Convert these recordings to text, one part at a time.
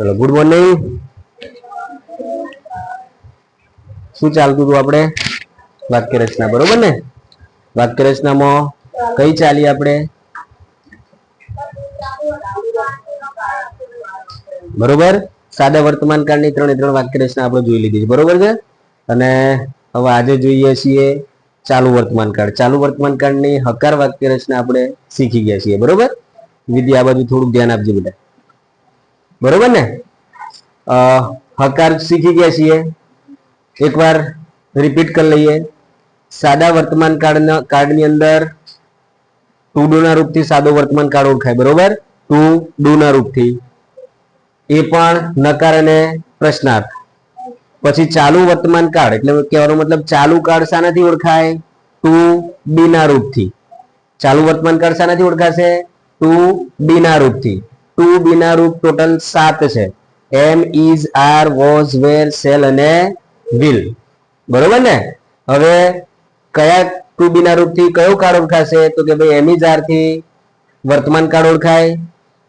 ચલો good morning શું ચાલતું હતું આપણે? વાક્ય રચના બરોબર ને? વાક્ય રચનામાં કઈ ચાલી આપણે? બરોબર? સાદા વર્તમાન કાળની ત્રણે ત્રણ વાક્ય રચના આપણે જોઈ લીધી છે, બરોબર છે? અને હવે આજે જોઈએ છીએ ચાલુ વર્તમાન કાળ. ચાલુ વર્તમાન કાળની હકાર વાક્ય રચના આપણે શીખી ગયા છીએ, બરોબર? વિધિ આ બાજુ થોડુંક ધ્યાન આપજો બેટા બરોબર ને? હકાર શીખી ગયા છીએ. એકવાર રિપીટ કરી લઈએ. સાદા વર્તમાન કાળના, કાળની અંદર ટુ ડુ ના રૂપથી સાદો વર્તમાન કાળ ઓળખાય, બરોબર? ટુ ડુ ના રૂપથી. એ પણ નકાર અને પ્રશ્નાર્થ. પછી ચાલુ વર્તમાન કાળ, એટલે કહેવાનો મતલબ ચાલુ કાળ શાનાથી ઓળખાય? ટુ બી ના રૂપથી. ચાલુ વર્તમાન કાળ શાનાથી ઓળખાશે? ટુ બી ના રૂપથી. ટુ બી રૂપ ટોટલ સાત છે. Am is are was were shall અને વિલ. બરોબર ને? હવે કયા ટુ બી ના કયો કાળ ઓળખાશે? તો કે ભાઈ એમ ઇઝ આરથી વર્તમાન કાળ ઓળખાય,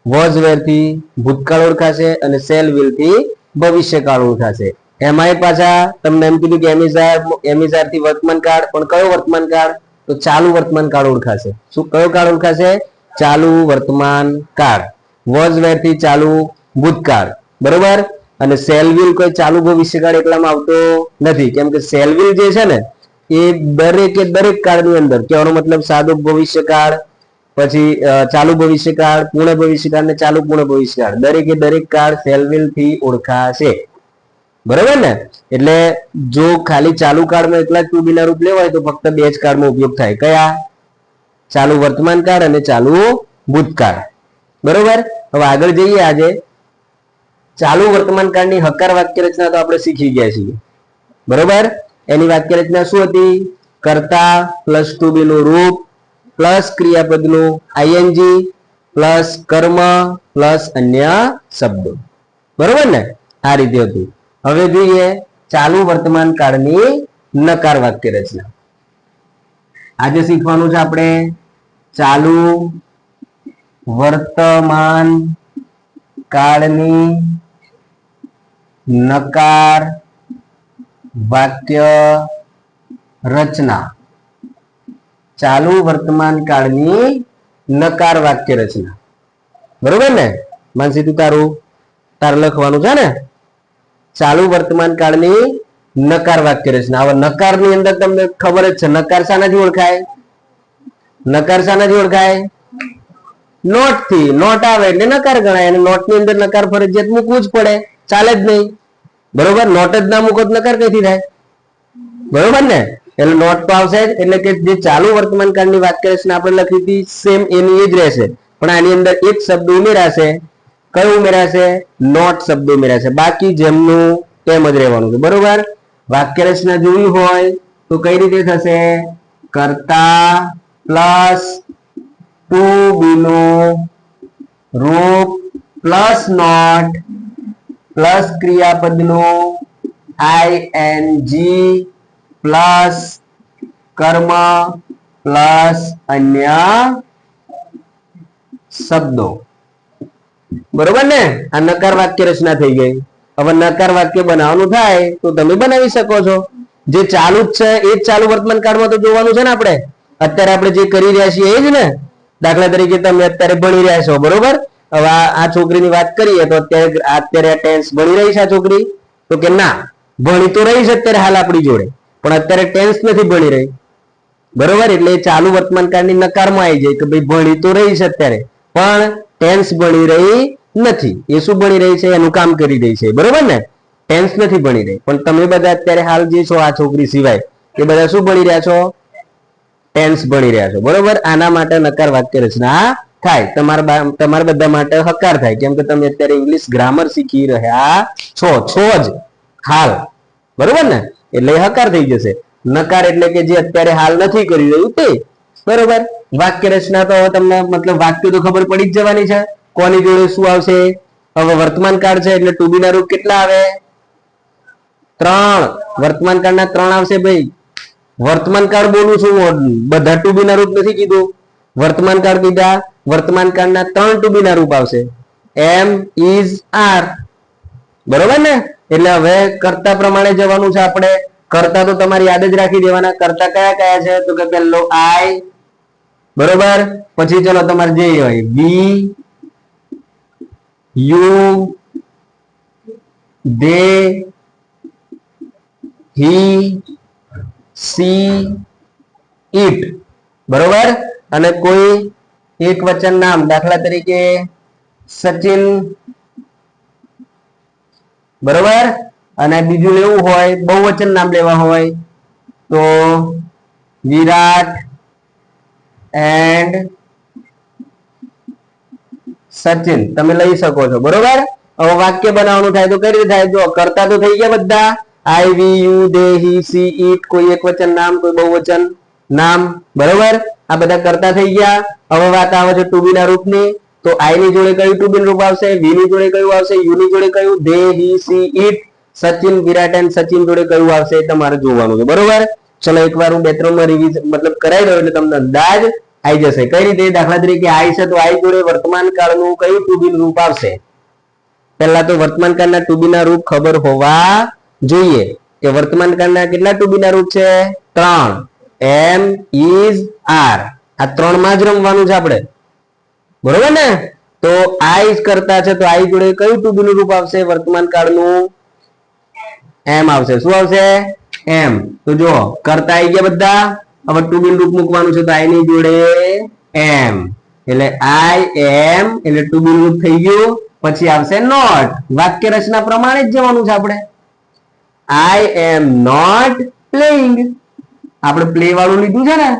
વોઝ વેરથી ભૂતકાળ ઓળખાશે અને સેલ વિલથી ભવિષ્ય કાળ ઓળખાશે. એમાંય પાછા તમને એમ કીધું કે એમિઝાર એમિઝારથી વર્તમાન કાળ પણ કયો વર્તમાન કાળ તો ચાલુ વર્તમાન કાળ ઓળખાશે. શું કયો કાળ ઓળખાશે? ચાલુ વર્તમાન કાળ વોઝ વેરથી ચાલુ ભૂતકાળ. બરોબર? અને સેલવિલ કોઈ ચાલુ ભવિષ્યકાળ એટલામાં આવતો નથી. કેમ કે સેલવિલ જે છે ને, એ દરેકે દરેક કાળની અંદર, કહેવાનો મતલબ સાદો ભવિષ્યકાળ, પછી ચાલુ ભવિષ્યકાળ, પૂર્ણ ભવિષ્યકાળ ને ચાલુ પૂર્ણ ભવિષ્યકાળ. દરેકે દરેક કાળ સેલવિલથી ઓળખાશે. બરાબર ને? એટલે જો ખાલી ચાલુ કાળમાં એકલા ટુ બી ના રૂપ લેવાય, તો ફક્ત બે જ કાળમાં ઉપયોગ થાય. કયા? ચાલુ વર્તમાન કાળ અને ચાલુ ભૂતકાળ. બરોબર? હવે આગળ જઈએ આજે. ચાલુ વર્તમાન કાળની હકાર વાક્ય રચના તો આપણે શીખી ગયા છીએ. બરોબર? એની વાક્ય રચના શું હતી? કરતા પ્લસ ટુ બી નું રૂપ પ્લસ ક્રિયાપદનું આઈએનજી પ્લસ કર્મ પ્લસ અન્ય શબ્દો. બરોબર ને? આ રીતે હતું. હવે જોઈએ ચાલુ વર્તમાન કાળની નકાર વાક્ય રચના આજે શીખવાનું છે આપણે ચાલુ વર્તમાન કાળની નકાર વાક્ય રચના. ચાલુ વર્તમાન કાળની નકાર વાક્ય રચના. બરોબર ને? માનસી તું તારું, તાર લખવાનું છે ને? ચાલુ વર્તમાન કાળની નકાર વાક્ય રચના. હવે નકારની અંદર તમને ખબર જ છે, નકાર શાનાથી ઓળખાય? નકાર શાનાથી ઓળખાય? નોટથી નોટ આવે એટલે નકાર ગણાય અને નોટની અંદર નકાર ફરજિયાત મૂકવું જ પડે. ચાલે જ નહીં. બરોબર? નોટ જ ના મૂકો નકાર કઈથી થાય? બરોબર ને? એટલે નોટ તો આવશે એટલે કે જે ચાલુ વર્તમાન કાળની કરે છે આપણે લખી હતી સેમ એની એ જ રહેશે. પણ આની અંદર એક શબ્દ ઉમેરાશે. કયું ઉમેરાશે? નોટ શબ્દ ઉમેરાશે. બાકી જેમનું તેમ જ રહેવાનું છે. બરોબર? વાક્ય રચના જોવી હોય તો કઈ રીતે થશે? કરતા પ્લસ ટુ બીનું રૂપ પ્લસ નોટ પ્લસ ક્રિયાપદનું આઈ એન જી પ્લસ કર્મ પ્લસ અન્ય શબ્દો. બરોબર ને? આ નકાર વાક્ય રચના થઈ ગઈ. હવે નકાર વાક્ય બનાવવાનું થાય તો તમે બનાવી શકો છો. જે ચાલુ જ છે એ જ ચાલુ વર્તમાન કાળમાં તો જોવાનું છે ને આપણે. અત્યારે આપણે જે કરી રહ્યા છીએ એ જ ને? દાખલા તરીકે તમે અત્યારે ભણી રહ્યા છો, બરોબર? હવે આ છોકરીની વાત કરીએ તો અત્યારે અત્યારે ટેન્સ ભણી રહી છે આ છોકરી? તો કે ના, ભણી તો રહી છે અત્યારે હાલ આપણી જોડે, પણ અત્યારે ટેન્સ નથી ભણી રહી. બરોબર? એટલે ચાલુ વર્તમાન કાળની નકારમાં આવી જાય કે ભાઈ ભણી તો રહી છે અત્યારે, પણ ટેન્સ ભણી રહી નથી. એ શું ભણી રહી છે? એનું કામ કરી રહી છે. બરોબર ને? ટેન્સ નથી ભણી રહી. પણ તમે બધા અત્યારે હાલ જે છો આ છોકરી સિવાય, એ બધા શું ભણી રહ્યા છો? ટેન્સ ભણી રહ્યા છો. બરોબર? આના માટે નકાર વાક્ય રચના થાય. તમારા તમારા બધા માટે હકાર થાય. કેમ કે તમે અત્યારે ઇંગ્લિશ ગ્રામર શીખી રહ્યા છો. છો જ. હાલ. બરોબર ને? એટલે હકાર થઈ જશે. નકાર એટલે કે જે અત્યારે હાલ નથી કરી રહ્યું તે. બરોબર? વાક્ય રચના તો તમને મતલબ વાક્ય તો ખબર પડી જ જવાની છે. કોની જોડે શું આવશે? હવે વર્તમાન કાળ છે એટલે ટુ ના રૂપ કેટલા આવે? ત્રણ. વર્તમાન કાળના ત્રણ આવશે ભાઈ. વર્તમાન કાળ બોલું છું બધા ટુ બી ના રૂપ નથી કીધું. વર્તમાન કાળ કીધા. વર્તમાન કાળના ત્રણ ટુ બી ના રૂપ આવશે. Am is are. બરોબર ને? એટલે હવે કરતા પ્રમાણે જવાનું છે આપણે. કરતા તો તમારે યાદ જ રાખી દેવાના. કરતા કયા કયા છે? તો કે પેલો આઈ. બરોબર? પછી ચલો તમારે જે હોય. We, you, they, he she it. બરોબર? અને કોઈ એક વચન નામ, દાખલા તરીકે સચિન. બરોબર? અને બીજું લેવું હોય, બહુવચન નામ લેવા હોય, તો વિરાટ એન્ડ સચિન. તમે લઈ શકો છો, બરોબર? હવે વાક્ય બનાવવાનું થાય તો કઈ રીતે થાય? જો કરતા તો થઈ ગયા બધા. આઈ વી you they he she it કોઈ એક વચન, નામ કોઈ બહુવચન, નામ, બરોબર? આ બધા કરતા થઈ ગયા. હવે વાત આવે છે ટુ બી ના રૂપની. તો આઈ ની જોડે કયું ટુ બી રૂપ આવશે? વી ની જોડે કયું આવશે? યુ ની જોડે કયું? They, he, she, it. Sachin, Virat and Sachin જોડે કયું આવશે તમારે જોવાનું છે, બરોબર? ચલો એકવાર હું બે ત્રણમાં રિવિઝ, મતલબ કરાવી દઉં એટલે તમને અંદાજ આવી જશે. કઈ રીતે? દાખલા તરીકે આઈ છે તો આઈ જોડે વર્તમાન કાળનું કયું ટુ બી રૂપ આવશે? પહેલા તો વર્તમાન કાળના ટુ બી ના રૂપ ખબર હોવા જોઈએ. કે વર્તમાન કાળના કેટલા ટુ બી ના રૂપ છે? ત્રણ. Am is are. આ ત્રણમાં જ રમવાનું છે આપણે. બરોબર ને? તો આઈ કરતા છે તો આઈ જોડે કયું ટુ બી નું રૂપ આવશે? વર્તમાન કાળનું એમ આવશે. શું આવશે? એમ. તો જો કરતા આવી ગયા બધા? હવે ટુ બી રૂપ મૂકવાનું છે તો આઈ ની જોડે એમ. એટલે આઈ, એમ, એટલે ટુ બી રૂપ થઈ ગયું. પછી આવશે નોટ. વાક્ય રચના પ્રમાણે જ જવાનું છે આપણે. આઈ એમ નોટ પ્લેઇંગ આપણે પ્લે વાળું લીધું છે ને?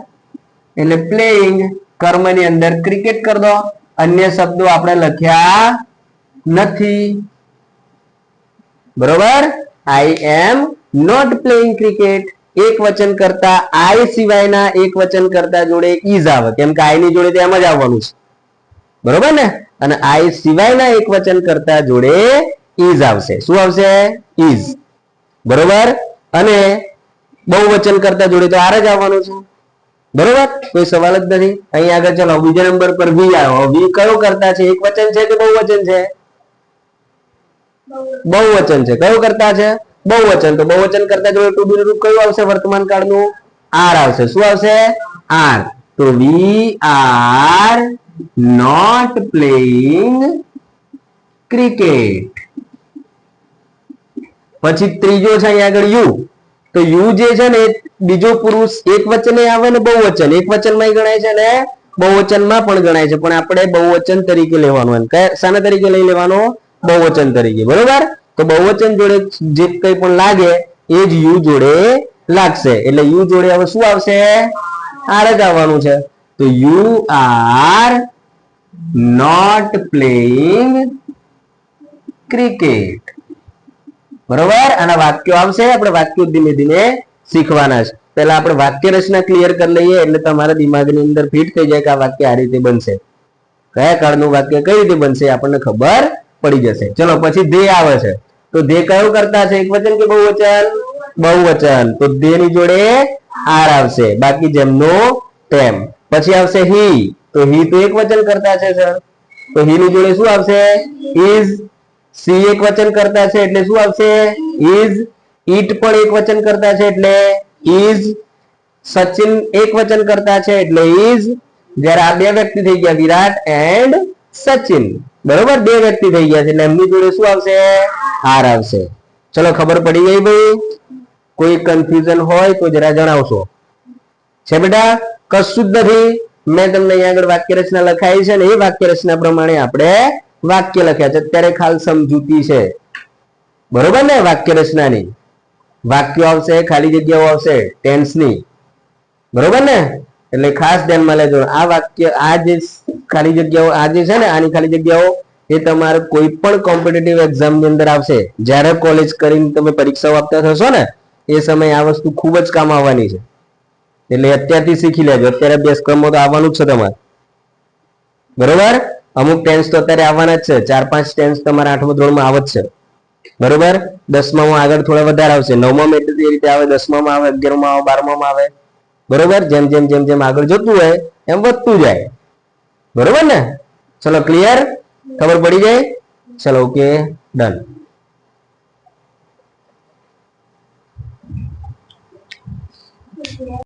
એટલે પ્લેઇંગ કર્મની અંદર ક્રિકેટ કર દો. અન્ય શબ્દો આપણે લખ્યા નથી. બરોબર? I am not playing cricket એક વચન કરતા આઈ સિવાયના એક વચન કરતા જોડે ઇઝ આવે. કેમ કે આઈ ની જોડે તેમ જ આવવાનું છે. બરોબર ને? અને આઈ સિવાયના એક વચન કરતા જોડે ઇઝ આવશે. શું આવશે? ઈઝ બરોબર? અને બહુવચન કરતા જોડે તો આર જ આવવાનું છે. બરોબર? કોઈ સવાલ જ નથી. અહીં આગળ ચલો બીજા નંબર પર વી આવ્યો. વી કયો કરતા છે? એક વચન છે કે બહુવચન છે? બહુવચન. છે. કયો કરતા છે? બહુવચન. તો બહુવચન કરતા જોડે ટુ બી રૂપ કયું આવશે વર્તમાન કાળનું? આર આવશે. શું આવશે? આર. તો we are not playing cricket. પછી ત્રીજો છે અહીંયા આગળ યુ. તો યુ જે છે ને, બીજો પુરુષ એક વચને આવે ને બહુવચન. એક વચનમાં ગણાય છે ને, બહુવચનમાં પણ ગણાય છે. પણ આપણે બહુવચન તરીકે લેવાનું શાના તરીકે લઈ લેવાનો? બહુવચન તરીકે. બરોબર? તો બહુવચન જોડે જે કંઈ પણ લાગે, એ જ યુ જોડે લાગશે. એટલે યુ જોડે હવે શું આવશે? આર જ આવવાનું છે. તો you are not playing cricket. બરોબર? આના વાક્યો આવશે. આપણે વાક્યો ધીમે ધીમે શીખવાના છે. પહેલા આપણે વાક્ય રચના ક્લિયર કરી લઈએ, એટલે તમારા દિમાગની અંદર ફિટ થઈ જાય કે આ વાક્ય આ રીતે બનશે. કયા કાળનું વાક્ય કઈ રીતે બનશે આપણને ખબર પડી જશે. ચલો, પછી દે આવે છે. તો દે કયો કરતા છે? એક વચન કે બહુવચન? બહુવચન. તો દે ની જોડે આર આવશે. બાકી જેમનો તેમ. પછી આવશે હી. તો હી તો એક વચન કરતા છે સર તો હી ની જોડે શું આવશે? ઇઝ સી એક વચન કરતા છે એટલે શું આવશે? ઇઝ ઈટ પણ એક વચન કરતા છે એટલે ઇઝ સચિન એક વચન કરતા છે એટલે ઇઝ જ્યારે આ બે વ્યક્તિ થઈ ગયા, વિરાટ એન્ડ સચિન. બરોબર? બે વ્યક્તિ થઈ ગયા છે એટલે એમની જોડે શું આવશે? હાર આવશે. ચલો, ખબર પડી ગઈ ભાઈ? કોઈ કન્ફ્યુઝન હોય તો જરા જણાવશો. છે બેટા? કશું જ નથી. મેં તમને અહીંયા આગળ વાક્ય રચના લખાઈ છે ને એ વાક્ય રચના પ્રમાણે આપણે વાક્ય લખ્યા છે. અત્યારે ખાલ સમજૂતી છે. બરોબર ને? વાક્ય રચનાની. વાક્યો આવશે, ખાલી જગ્યાઓ આવશે ટેન્સની બરોબર ને? એટલે ખાસ ધ્યાનમાં લેજો. આ વાક્ય, આ જે ખાલી જગ્યાઓ, આ જે છે ને, આની ખાલી જગ્યાઓ, એ તમારે કોઈ પણ કોમ્પિટિટિવ એક્ઝામની અંદર આવશે. જ્યારે કોલેજ કરીને તમે પરીક્ષાઓ આપતા થશો ને, એ સમયે આ વસ્તુ ખૂબ જ કામ આવવાની છે. એટલે અત્યારથી શીખી લેજો. અત્યારે અભ્યાસક્રમો તો આવવાનું જ છે તમારે. બરોબર? અમુક ટેન્સ તો અત્યારે આવવાના જ છે. ચાર પાંચ ટેન્સ તમારા આઠમા ધોરણમાં આવત છે. બરોબર? દસમા દસમામાં આગળ થોડા વધારે આવશે. નવમાં મેટ્રિક એ રીતે આવે, દસમામાં આવે, અગિયારમાં આવે, બારમામાં આવે. બરોબર? જેમ જેમ જેમ જેમ આગળ જતું હોય, એમ વધતું જાય. બરોબર ને? ચલો ક્લિયર ખબર પડી જાય ચલો ઓકે ડન